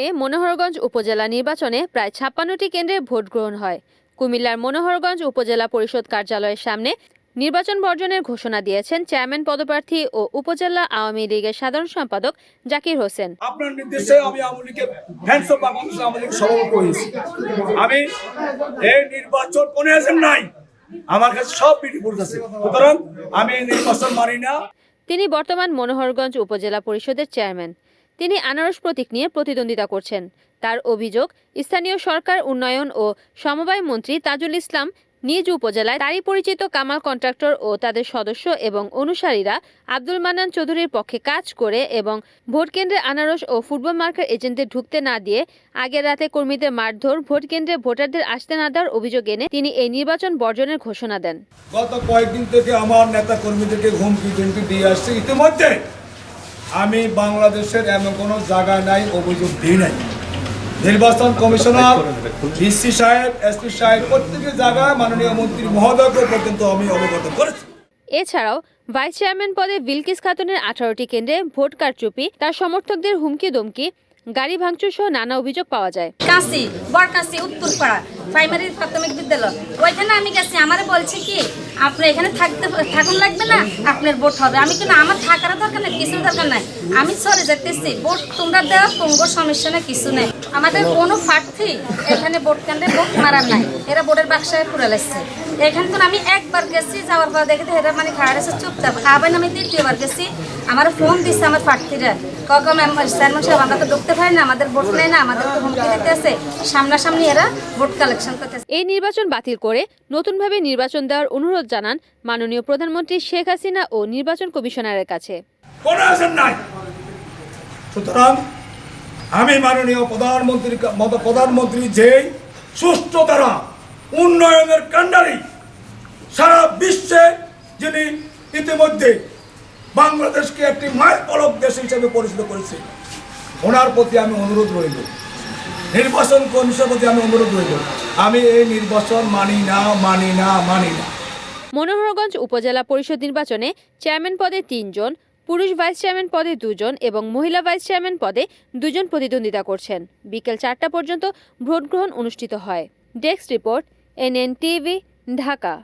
মে মনোহরগঞ্জ উপজেলা নির্বাচনে প্রায় ছাপ্পান্নটি কেন্দ্রে ভোট গ্রহণ হয়। কুমিল্লার মনোহরগঞ্জ উপজেলা পরিষদ কার্যালয়ের সামনে নির্বাচন বর্জনের ঘোষণা দিয়েছেন চেয়ারম্যান পদপ্রার্থী ও উপজেলা আওয়ামী লীগের সাধারণ সম্পাদক জাকির হোসেন। আপনার নির্দেশে আমি আওয়ামী লীগের ফ্যান্স অফ বাংলাদেশ আওয়ামী লীগ সভাপতি হয়েছি। আমি এই নির্বাচন কোনো এজেন্ট নাই? আমার কাছে সব বিউটিফুল আছে। সুতরাং আমি নির্বাচন মানি না। তিনি বর্তমান মনোহরগঞ্জ উপজেলা পরিষদের চেয়ারম্যান। তিনি আনারস প্রতীক নিয়ে প্রতিদ্বন্দ্বিতা করছেন। তার অভিযোগ, স্থানীয় সরকার উন্নয়ন ও সমবায় মন্ত্রী তাজুল ইসলাম নিজ উপজেলায় তারই পরিচিত কামাল কন্ট্রাক্টর ও তাদের সদস্য এবং অনুসারীরা আব্দুল মান্নান চৌধুরীর পক্ষে কাজ করে এবং ভোট কেন্দ্রে আনারস ও ফুটবল মার্কের এজেন্টদের ঢুকতে না দিয়ে আগের রাতে কর্মীদের মারধর, ভোট কেন্দ্রে ভোটারদের আসতে না দেওয়ার অভিযোগ এনে তিনি এই নির্বাচন বর্জনের ঘোষণা দেন। গত কয়েকদিন থেকে আমার নেতা কর্মীদেরকে হুমকি দিয়ে আসছে। ইতিমধ্যে আমি বাংলাদেশের এমন কোনো জায়গায় নাই অভিযোগ দিই নাই। নির্বাচন কমিশনার ডিসি সাহেব এসপি সাহেব প্রত্যেকের জায়গায় মাননীয় মন্ত্রী মহোদয়কে পর্যন্ত আমি অবগত করেছি। এছাড়াও ভাইস চেয়ারম্যান পদে বিলকিস খাতুনের আঠারোটি কেন্দ্রে ভোট কারচুপি তার সমর্থকদের হুমকি দমকি গাড়ি ভাঙচুর সহ নানা অভিযোগ পাওয়া যায়। কাশি বরকাশি উত্তরপাড়া। প্রাইমারি প্রাথমিক বিদ্যালয়। ওইখানে আমি গেছি। আমারে বলছে কি আপনি এখানে থাকতে থাকুন লাগবে না, আপনার ভোট হবে। আমি কিন্তু, আমার থাকার দরকার নেই কিছু দরকার নাই। আমি সরে যেতেছি ভোট তোমরা দেওয়া তোমার সমস্যা না কিছু নেই। আমাদের কোনো প্রার্থী এখানে ভোট কেন্দ্রে ভোট মারার নাই। এরা ভোটের বাক্সায় পুরে লাগছে এখানে তো আমি একবার গেছি, যাওয়ার পর দেখে এরা মানে খাড়া আছে চুপচাপ। আবার আমি দ্বিতীয়বার গেছি। আমার ফোন দিচ্ছে আমার প্রার্থীরা। কাকা ম্যাম চেয়ারম্যান সাহেব আমরা তো ঢুকতে পারি না, আমাদের ভোট নেই না আমাদের তো হুমকি দিতে আছে। সামনাসামনি এরা ভোট কালেকশন করতেছে। এই নির্বাচন বাতিল করে নতুনভাবে নির্বাচন দেওয়ার অনুরোধ জানান মাননীয় প্রধানমন্ত্রী শেখ হাসিনা ও নির্বাচন কমিশনারের কাছে। কোনো এজেন্ট নাই। সুতরাং আমি মাননীয় প্রধানমন্ত্রীর মত প্রধানমন্ত্রী যেই সুষ্ঠু দ্বারা উন্নয়নের কাণ্ডারি সারা বিশ্বে যিনি ইতিমধ্যে বাংলাদেশকে একটি মাইল পলক দেশ হিসেবে পরিচিত করেছে ওনার প্রতি আমি অনুরোধ রইল। নির্বাচন কমিশনের প্রতি আমি অনুরোধ রইল। আমি এই নির্বাচন মানি না মানি না মানি না। মনোহরগঞ্জ উপজেলা পরিষদ নির্বাচনে চেয়ারম্যান পদে তিনজন, পুরুষ ভাইস চেয়ারম্যান পদে দুজন এবং মহিলা ভাইস চেয়ারম্যান পদে দুজন প্রতিদ্বন্দ্বিতা করছেন। বিকেল চারটা পর্যন্ত ভোট গ্রহণ অনুষ্ঠিত হয়। Desk report, NN TV, Dhaka.